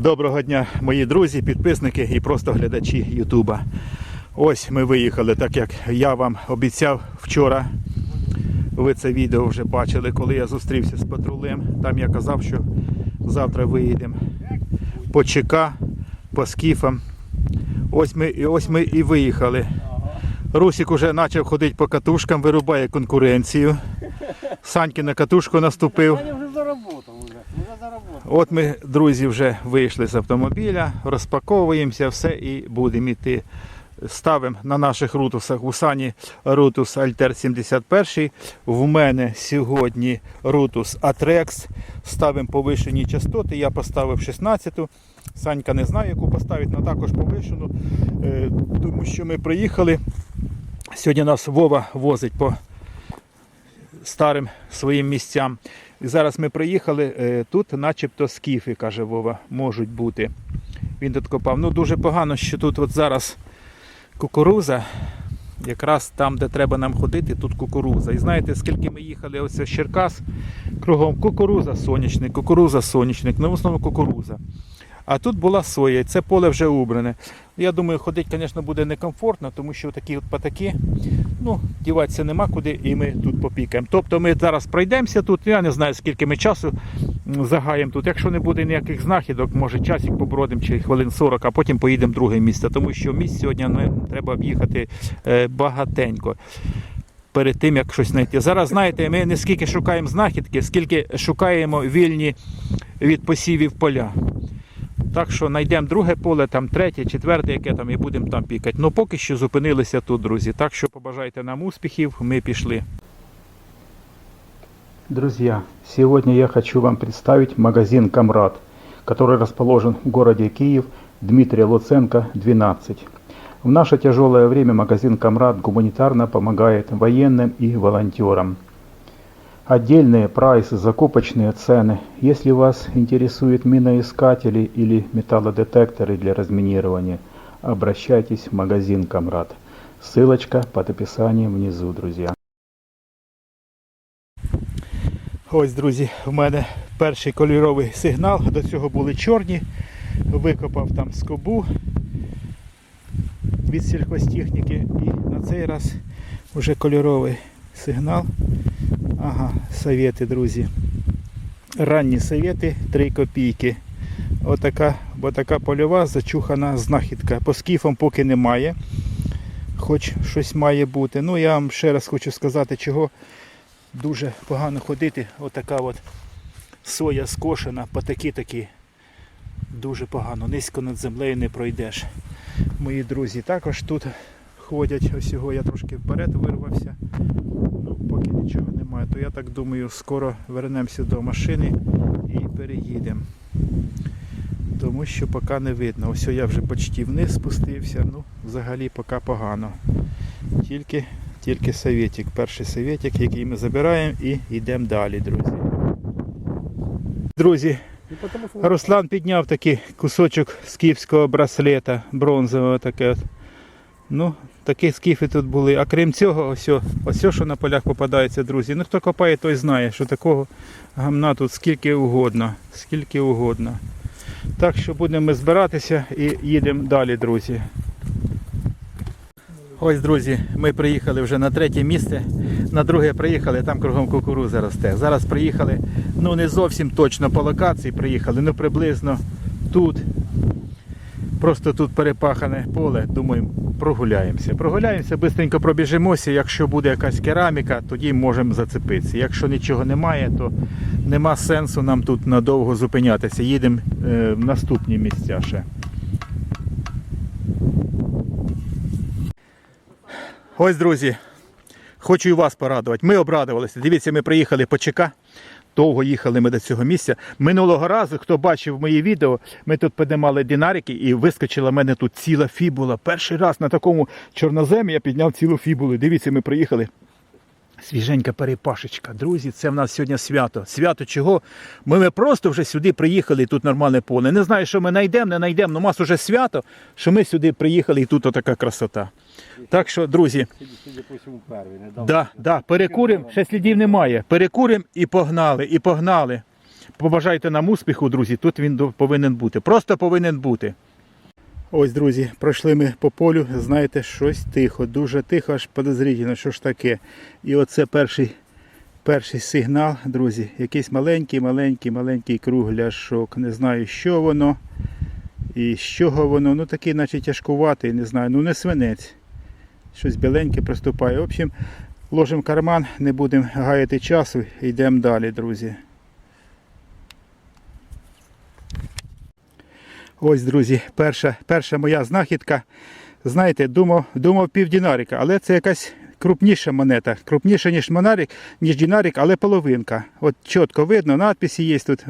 Доброго дня, мої друзі, підписники і просто глядачі Ютуба. Ось ми виїхали, так як я вам обіцяв вчора. Ви це відео вже бачили, коли я зустрівся з патрулем. Там я казав, що завтра виїдемо по ЧК, по скіфам. Ось ми, ось ми і виїхали. Русік уже почав ходити по катушкам, вирубає конкуренцію. Саньки на катушку наступив. Я вже заработав уже. Вже заработав. От ми, друзі, вже вийшли з автомобіля, розпаковуємося, все і будемо йти. Ставимо на наших рутусах у сані рутус Альтер 71. В мене сьогодні рутус Атрекс. Ставимо повишені частоти. Я поставив 16. Санька не знає, яку поставити, але також повишену. Е, Тому що ми приїхали. Сьогодні нас Вова возить по старим своїм місцям. І зараз ми приїхали, е, тут начебто скіфи, каже Вова, можуть бути. Він тут копав. Ну дуже погано, що тут от зараз кукуруза. Якраз там, де треба нам ходити, тут кукуруза. І знаєте, скільки ми їхали ось з Черкас, кругом кукуруза, сонячник, кукуруза, сонячник, ну в основному кукуруза. А тут була соя, і це поле вже убране. Я думаю, ходити, звісно, буде некомфортно, тому що такі от патаки, ну, діватися нема куди, і ми тут попікаємо. Тобто ми зараз пройдемося тут, я не знаю, скільки ми часу загаємо тут. Якщо не буде ніяких знахідок, може часик побродимо чи хвилин 40, а потім поїдемо в друге місце, тому що місць сьогодні ну, треба об'їхати е, багатенько. Перед тим як щось знайти. Зараз знаєте, ми не скільки шукаємо знахідки, скільки шукаємо вільні від посівів поля. Так що знайдемо друге поле, там третє, четверте, яке там, і будемо там пікати. Ну поки що зупинилися тут, друзі. Так що побажайте нам успіхів, ми пішли. Друзья, сегодня я хочу вам представить магазин «Камрад», который расположен в городе Киев, Дмитрия Луценко, 12. В наше тяжелое время магазин «Камрад» гуманитарно помогает военным и волонтерам Отдельные прайсы, закупочные цены. Если вас интересуют миноискатели или металлодетекторы для разминирования, обращайтесь в магазин «Камрад». Ссылочка под описанием внизу, друзья. Ось, друзі, в мене перший кольоровий сигнал. До цього були чорні. Викопав там скобу від сільхозтехніки. І на цей раз вже кольоровий сигнал. Ага, совєти, друзі. Ранні совєти 3 копійки. Отака, бо така польова зачухана знахідка. По скіфам поки немає. Хоч щось має бути. Ну я вам ще раз хочу сказати, чого дуже погано ходити. Отака от соя скошена, патаки такі. Дуже погано. Низько над землею не пройдеш. Мої друзі також тут ходять. Ось його я трошки вперед вирвався. Нічого немає, то я так думаю, скоро вернемося до машини і переїдемо. Тому що поки не видно. Ось я вже почти вниз спустився. Ну, взагалі поки погано. Тільки, тільки советик. Перший советик, який ми забираємо і йдемо далі, друзі. Друзі. Руслан підняв такий кусочок скіфського браслета, бронзового таке. От. Ну, такі скіфи тут були. А крім цього, ось, ось, що на полях попадається, друзі. Ну хто копає, той знає, що такого гамна тут скільки угодно. Скільки угодно. Так що будемо ми збиратися і їдемо далі, друзі. Ось, друзі, ми приїхали вже на третє місце. На друге приїхали, там кругом кукуруза росте. Зараз приїхали, ну не зовсім точно по локації приїхали, ну приблизно тут. Просто тут перепахане поле, думаю, прогуляємося. Прогуляємося, швидко пробіжимося. Якщо буде якась кераміка, тоді можемо зацепитися. Якщо нічого немає, то нема сенсу нам тут надовго зупинятися. Їдемо е, в наступні місця ще. Ось, друзі, хочу і вас порадувати. Ми обрадувалися. Дивіться, ми приїхали по ЧК. Довго їхали ми до цього місця. Минулого разу, хто бачив мої відео, ми тут піднімали динарики і вискочила в мене тут ціла фібула. Перший раз на такому чорноземі я підняв цілу фібулу. Дивіться, ми приїхали. Свіженька перепашечка. Друзі, це в нас сьогодні свято. Свято чого? Ми, ми просто вже сюди приїхали, і тут нормальне поле. Не знаю, що ми знайдемо, не знайдемо, але у нас вже свято, що ми сюди приїхали і тут отака красота. Так що, друзі. Да, да, перекуримо, ще слідів немає. Перекуримо і погнали, і погнали. Побажайте нам успіху, друзі. Тут він повинен бути. Просто повинен бути. Ось, друзі, пройшли ми по полю, знаєте, щось тихо, дуже тихо, аж подозрительно, що ж таке. І оце перший, перший сигнал, друзі. Якийсь маленький, маленький, маленький кругляшок. Не знаю, що воно і з чого воно. Ну такий, наче тяжкуватий, не знаю. Ну не свинець. Щось біленьке приступає. В общем, ложимо карман, не будемо гаяти часу, йдемо далі, друзі. Ось, друзі, перша, перша моя знахідка. Знаєте, думав, думав півдінарика, але це якась крупніша монета. Крупніша, ніж монарик, ніж дінарик, але половинка. От чітко видно, надписи є тут.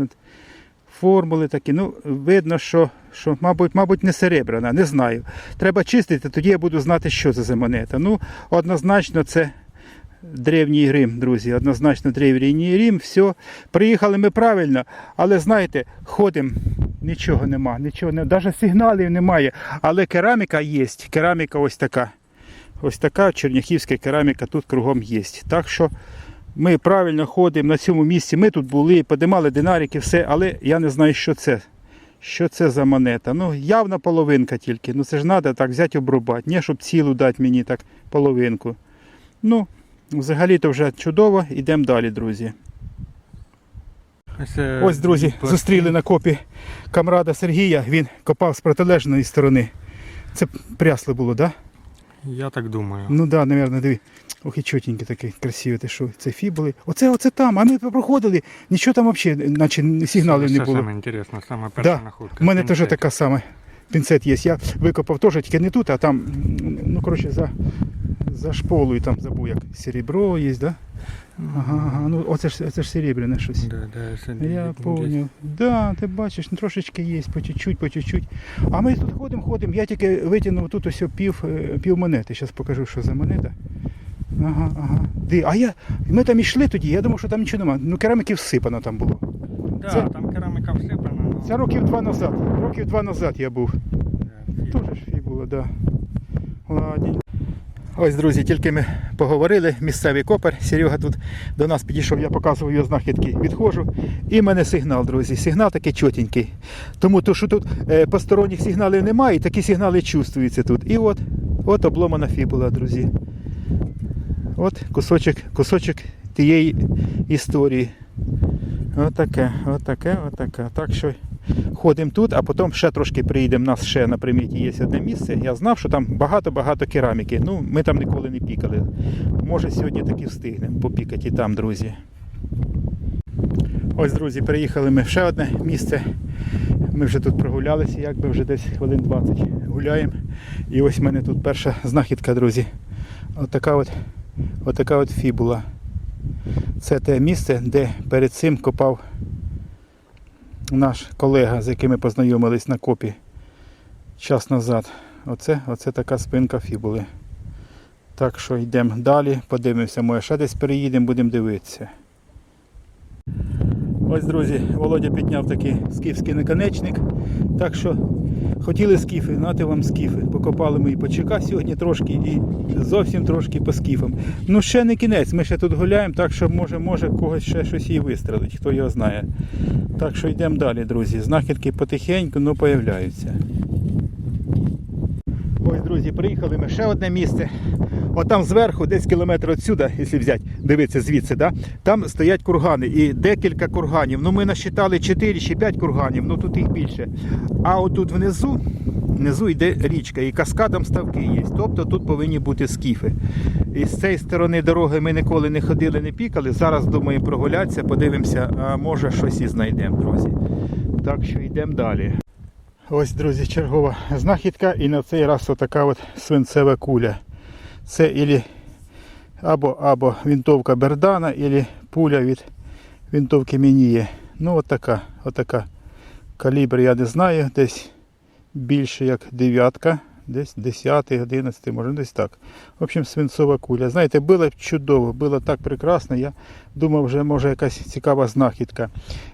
Формули такі. Ну, видно, що, що мабуть, мабуть, не серебряна, не знаю. Треба чистити, тоді я буду знати, що це за монета. Ну, однозначно, це древній Рим, друзі. Однозначно древній Рим. Все. Приїхали ми правильно, але знаєте, ходимо. Нічого нема, нічого не, навіть сигналів немає. Але кераміка є. Кераміка ось така. Ось така черняхівська кераміка тут кругом є. Так що ми правильно ходимо на цьому місці. Ми тут були, подимали динарики, все, але я не знаю, що це. Що це за монета? Ну, явно половинка тільки. Ну це ж треба так взяти обрубати. Не щоб цілу дати мені так половинку. Ну, взагалі-то вже чудово. Йдемо далі, друзі. Це Ось, друзі, зустріли на копі камрада Сергія. Він копав з протилежної сторони. Це прясло було, так? Да? Я так думаю. Ну так, да, мабуть, диві. Ох, і чотенькі такі красиві, ти що, це фібули. Оце, оце там, а ми проходили, нічого там взагалі, наче сигналів не Це було. саме інтересно, саме перша Да. находка. У мене теж така сама пінцет є. Я викопав теж, тільки не тут, а там, ну, коротше, за, за шполою там забув, як серебро є, да? Ага, ага, ну оце ж, оце ж серебряне щось. Да, да, це Я понял. Да, ти бачиш, ну, трошечки є, по чуть-чуть, по чуть-чуть. А ми тут ходимо, ходимо. Я тільки витягнув тут ось пів, е, пів монети. Зараз покажу, що за монета. Ага, ага. Ди, а я, ми там йшли тоді, я думав, що там нічого немає. Ну, кераміки всипано там було. Да, Це- там кераміка всипана. ну, Це років два назад. Років два назад я був. да, Тоже ж фі було, да. Ладненько. Ось, друзі, тільки ми поговорили, місцевий копер. Серега тут до нас підійшов, я показував його знахідки. Відходжу. І в мене сигнал, друзі. Сигнал такий чотенький. Тому то, що тут е, посторонніх сигналів немає, такі сигнали чувствуються тут. І от, от обломана фібула, друзі. От кусочок, кусочок тієї історії. Отаке, отаке, отаке. Так що ходимо тут, а потім ще трошки приїдемо. У нас ще на приміті є одне місце. Я знав, що там багато-багато кераміки. Ну, ми там ніколи не пікали. Може, сьогодні таки встигнемо попікати і там, друзі. Ось, друзі, приїхали ми в ще одне місце. Ми вже тут прогулялися, якби вже десь хвилин 20 гуляємо. І ось в мене тут перша знахідка, друзі. Отака от, отака от фібула. Це те місце, де перед цим копав наш колега, з яким ми познайомились на копі час назад. Оце, оце така спинка фібули. Так що йдемо далі, подивимося, може ще десь переїдемо, будемо дивитися. Ось, друзі, Володя підняв такий скіфський наконечник. Так що хотіли скіфи, нати вам скіфи. Покопали ми і по ЧК сьогодні трошки, і зовсім трошки по скіфам. Ну ще не кінець, ми ще тут гуляємо, так що може, може когось ще щось і вистрелить, хто його знає. Так що йдемо далі, друзі. Знахідки потихеньку, ну появляються. Ось, друзі, приїхали ми ще одне місце. От там зверху, десь кілометр відсюди, якщо взяти, дивитися звідси, да? там стоять кургани і декілька курганів. Ну ми насчитали 4 чи 5 курганів, ну тут їх більше. А отут внизу, внизу йде річка і каскадом ставки є. Тобто тут повинні бути скіфи. І з цієї сторони дороги ми ніколи не ходили, не пікали. Зараз думаю прогулятися, подивимося, а може щось і знайдемо, друзі. Так що йдемо далі. Ось, друзі, чергова знахідка, і на цей раз отака от свинцева куля. Це ілі або, або винтовка Бердана, або пуля від винтовки Мініє. Ну, отака, отака. Калібр я не знаю, десь більше як дев'ятка, десь 10, 11, може десь так. В общем, свинцова куля. Знаєте, було чудово, було так прекрасно. Я думав, вже може якась цікава знахідка.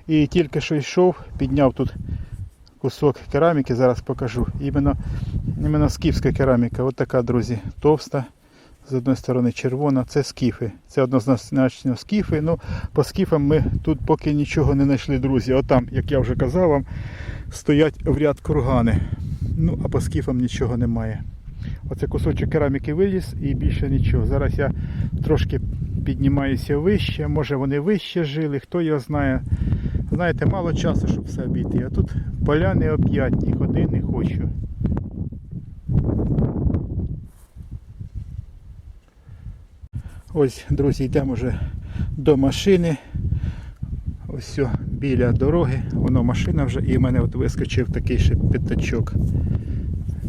І тільки що йшов, підняв тут кусок кераміки, зараз покажу. Іменно, іменно скіфська кераміка. От така, друзі, товста, З одної сторони червона, це скіфи. Це однозначно скіфи. Ну, по скіфам ми тут поки нічого не знайшли, друзі. Отам, як я вже казав вам, стоять в ряд кургани. Ну, а по скіфам нічого немає. Оце кусочок кераміки виліз і більше нічого. Зараз я трошки піднімаюся вище, може вони вище жили, хто його знає. Знаєте, мало часу, щоб все обійти. А тут поля необ'ятні, ходи не хочу. Ось, друзі, йдемо вже до машини. Ось все, біля дороги, воно машина вже, і в мене от вискочив такий ще п'ятачок.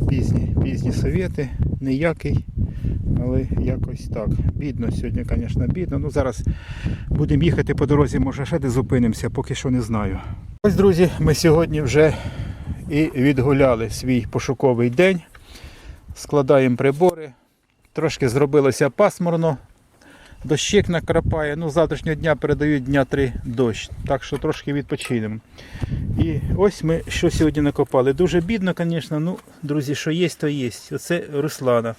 Пізні, пізні совєти, ніякий, але якось так. Бідно сьогодні, звісно, бідно. Ну зараз будемо їхати по дорозі, може ще де зупинимося, поки що не знаю. Ось, друзі, ми сьогодні вже і відгуляли свій пошуковий день. Складаємо прибори. Трошки зробилося пасмурно. Дощик накрапає. Ну, з завтрашнього дня передають дня 3 дощ. Так що трошки відпочинемо. І ось ми що сьогодні накопали. Дуже бідно, звісно. Ну, друзі, що є, то є. Оце Руслана.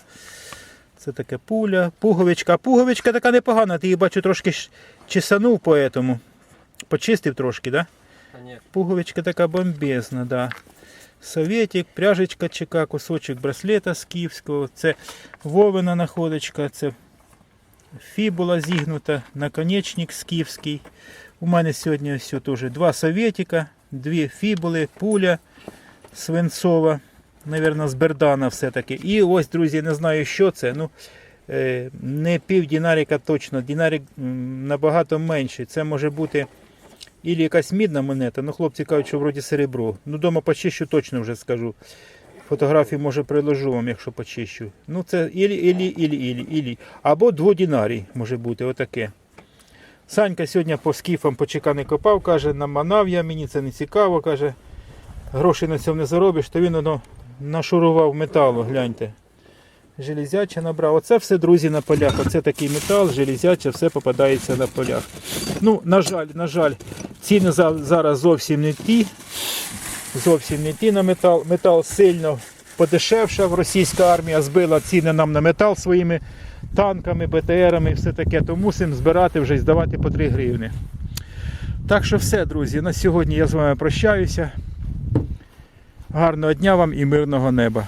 Це таке пуля, пуговичка. Пуговичка така непогана. Ти її бачу трошки чесанув по этому. Почистив трошки. Да? Пуговичка така бомбезна, да. Советик, пряжечка ЧК, кусочок браслета скіфського, це вовина находочка, це фібула зігнута, наконечник скіфський. У мене сьогодні ось теж два советика, дві фібули, пуля свинцова, Навірно, з Бердана все-таки. І ось, друзі, не знаю, що це. Ну, е, не пів дінарика точно, дінарик м, набагато менший. Це може бути Ілі якась мідна монета, ну хлопці кажуть, що вроді серебро. Ну, дома почищу, точно вже скажу. Фотографії може приложу вам, якщо почищу. Ну, це ілі, ілі, ілі, ілі, ілі. Або дводінарій може бути, отаке. Санька сьогодні по скіфам по ЧК не копав, каже, наманав я, мені це не цікаво, каже. Грошей на цьому не заробиш, то він воно нашурував металу, гляньте. Железяче набрав. Оце все, друзі, на полях. Оце такий метал, железяче, все попадається на полях. Ну, на жаль, на жаль, ціни зараз зовсім не ті. Зовсім не ті на метал. Метал сильно подешевшав. Російська армія збила ціни нам на метал своїми танками, БТРами і все таке. То мусимо збирати вже і здавати по 3 гривні. Так що все, друзі, на сьогодні я з вами прощаюся. Гарного дня вам і мирного неба.